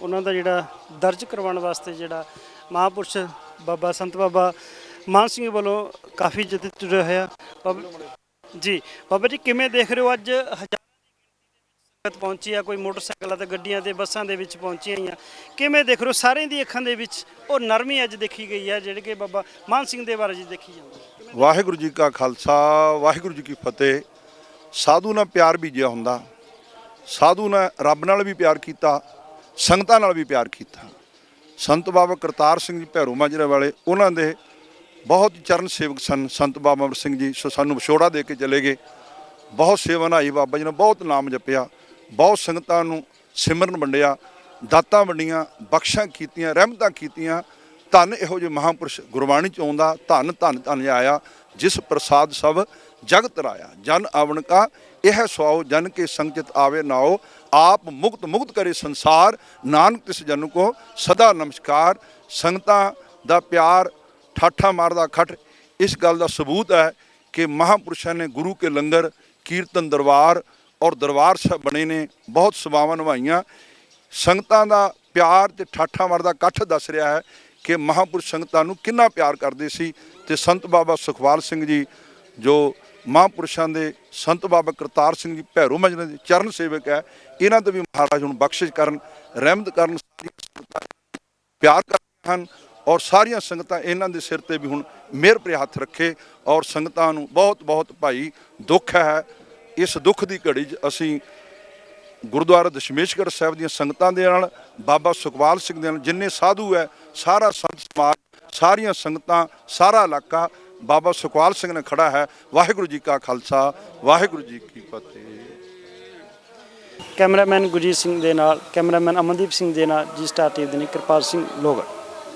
ਉਹਨਾਂ ਦਾ ਜਿਹੜਾ ਦਰਜ ਕਰਵਾਉਣ ਵਾਸਤੇ ਜਿਹੜਾ ਮਹਾਂਪੁਰਸ਼ ਬਾਬਾ ਸੰਤ ਬਾਬਾ ਮਾਨ ਸਿੰਘ ਵੱਲੋਂ ਕਾਫੀ ਜਥੇ ਤੁਰਿਆ ਹੋਇਆ। ਬਾਬਾ- ਜੀ, ਬਾਬਾ ਜੀ ਕਿਵੇਂ ਦੇਖ ਰਹੇ ਹੋ ਅੱਜ ਹਜ਼ਾਰਾਂ ਸੰਗਤ ਪਹੁੰਚੀ ਆ, ਕੋਈ ਮੋਟਰਸਾਈਕਲਾਂ ਤੇ ਗੱਡੀਆਂ ਤੇ ਬੱਸਾਂ ਦੇ ਵਿੱਚ ਪਹੁੰਚੀਆਂ ਹੋਈਆਂ। ਕਿਵੇਂ ਦੇਖ ਰਹੇ ਹੋ? ਸਾਰਿਆਂ ਦੀ ਅੱਖਾਂ ਦੇ ਵਿੱਚ ਉਹ ਨਰਮੀ ਅੱਜ ਦੇਖੀ ਗਈ ਹੈ, ਜਿਹੜੇ ਕਿ ਬਾਬਾ ਮਾਨ ਸਿੰਘ ਦੇ ਬਾਰੇ ਜੀ ਦੇਖੀ ਜਾਂਦੀ ਵਾਹਿਗੁਰੂ ਜੀ ਕਾ ਖਾਲਸਾ, ਵਾਹਿਗੁਰੂ ਜੀ ਕੀ ਫਤਿਹ। ਸਾਧੂ ਨਾਲ ਪਿਆਰ ਬੀਜਿਆ ਹੁੰਦਾ। ਸਾਧੂ ਨੇ ਰੱਬ ਨਾਲ ਵੀ ਪਿਆਰ ਕੀਤਾ। ਸੰਗਤਾਂ ਨਾਲ ਵੀ ਪਿਆਰ ਕੀਤਾ। ਸੰਤ ਬਾਬਾ ਕਰਤਾਰ ਸਿੰਘ ਜੀ ਭੈਰੋ ਮਾਜਰੇ ਵਾਲੇ, ਉਹਨਾਂ ਦੇ ਬਹੁਤ ਚਰਨ ਸੇਵਕ ਸਨ ਸੰਤ ਬਾਬਾ ਅਮਰ ਸਿੰਘ ਜੀ, ਸੋ ਸਾਨੂੰ ਵਿਛੋੜਾ ਦੇ ਕੇ ਚਲੇ ਗਏ। ਬਹੁਤ ਸੇਵਾ ਨਿਭਾਈ ਬਾਬਾ ਜੀ ਨੇ, ਬਹੁਤ ਨਾਮ ਜਪਿਆ। ਬਹੁਤ ਸੰਗਤਾਂ ਨੂੰ ਸਿਮਰਨ ਵੰਡਿਆ, ਦਾਤਾਂ ਵੰਡੀਆਂ, ਬਖਸ਼ਾਂ ਕੀਤੀਆਂ, ਰਹਿਮਤਾਂ ਕੀਤੀਆਂ। ਧੰਨ ਇਹੋ ਜਿਹੇ ਮਹਾਂਪੁਰਸ਼ ਗੁਰਬਾਣੀ ਚ ਆਉਂਦਾ, ਧੰਨ ਧੰਨ ਧੰਨ ਆਇਆ, ਜਿਸ ਪ੍ਰਸਾਦ ਸਭ ਜਗਤ ਰਾਇਆ, ਜਨ ਆਵਣ ਕਾ ਇਹ ਸੁਆਓ ਜਨ ਕੇ ਸੰਗਤ ਆਵੇ ਨਾਓ, ਆਪ ਮੁਕਤ ਮੁਕਤ ਕਰੇ ਸੰਸਾਰ, ਨਾਨਕ ਤਿਸ ਜਨ ਕੋ, ਸਦਾ ਨਮਸਕਾਰ, ਸੰਗਤਾਂ ਦਾ ਪਿਆਰ ਠਾਠਾ ਮਾਰਦਾ ਖੱਟ ਇਸ ਗੱਲ ਦਾ ਸਬੂਤ ਹੈ ਕਿ ਮਹਾਂਪੁਰਸ਼ਾਂ ਨੇ ਗੁਰੂ ਕੇ ਲੰਗਰ, ਕੀਰਤਨ ਦਰਬਾਰ ਔਰ ਦਰਬਾਰ ਸਾਹਿਬ ਬਣੇ ਨੇ, ਬਹੁਤ ਸੇਵਾਵਾਂ ਨਿਭਾਈਆਂ। ਸੰਗਤਾਂ ਦਾ ਪਿਆਰ ਤੇ ਠਾਠਾ ਮਾਰਦਾ ਇਕੱਠ ਦੱਸ ਰਿਹਾ ਹੈ ਕਿ ਮਹਾਂਪੁਰਸ਼ ਸੰਗਤਾਂ ਨੂੰ ਕਿੰਨਾ ਪਿਆਰ ਕਰਦੇ ਸੀ। ਤੇ ਸੰਤ ਬਾਬਾ ਸੁਖਵਾਲ ਸਿੰਘ ਜੀ, ਜੋ ਮਹਾਂਪੁਰਸ਼ਾਂ ਦੇ ਸੰਤ ਬਾਬਾ ਕਰਤਾਰ ਸਿੰਘ ਜੀ ਭੈਰੋ ਮਜਨੇ ਦੇ ਚਰਨ ਸੇਵਕ ਹੈ। ਇਹਨਾਂ ਤੇ ਵੀ ਮਹਾਰਾਜ ਹੁਣ ਬਖਸ਼ਿਸ਼ ਕਰਨ, ਰਹਿਮਤ ਕਰਨ ਪਿਆਰ ਕਰਦੀਆਂ ਹਨ ਔਰ ਸਾਰੀਆਂ ਸੰਗਤਾਂ ਇਹਨਾਂ ਦੇ ਸਿਰ ਤੇ ਵੀ ਹੁਣ ਮਿਹਰ ਭਰੇ ਹੱਥ ਰੱਖੇ ਔਰ ਸੰਗਤਾਂ ਨੂੰ ਬਹੁਤ ਬਹੁਤ ਭਾਈ ਦੁੱਖ ਹੈ। ਇਸ ਦੁੱਖ ਦੀ ਘੜੀ 'ਚ ਅਸੀਂ ਗੁਰਦੁਆਰਾ ਦਸ਼ਮੇਸ਼ਗੜ੍ਹ ਸਾਹਿਬ ਦੀਆਂ ਸੰਗਤਾਂ ਦੇ ਨਾਲ, ਬਾਬਾ ਸੁਖਵਾਲ ਸਿੰਘ ਦੇ ਨਾਲ ਜਿੰਨੇ ਸਾਧੂ ਹੈ, ਸਾਰਾ ਸੰਤ ਸਮਾਜ, ਸਾਰੀਆਂ ਸੰਗਤਾਂ, ਸਾਰਾ ਇਲਾਕਾ ਬਾਬਾ ਸੁਖਵਾਲ ਸਿੰਘ ਨੇ ਖੜਾ ਹੈ। ਵਾਹਿਗੁਰੂ ਜੀ ਕਾ ਖਾਲਸਾ, ਵਾਹਿਗੁਰੂ ਜੀ ਕੀ ਫਤਿਹ। ਕੈਮਰਾਮੈਨ ਗੁਰਜੀਤ ਸਿੰਘ ਦੇ ਨਾਲ, ਕੈਮਰਾਮੈਨ ਅਮਨਦੀਪ ਸਿੰਘ ਦੇ ਨਾਲ, ਜੀ ਸਟਾਰ ਟੀਵੀ ਦੇ ਲਈ ਕਿਰਪਾਲ ਸਿੰਘ ਲੋਗੜ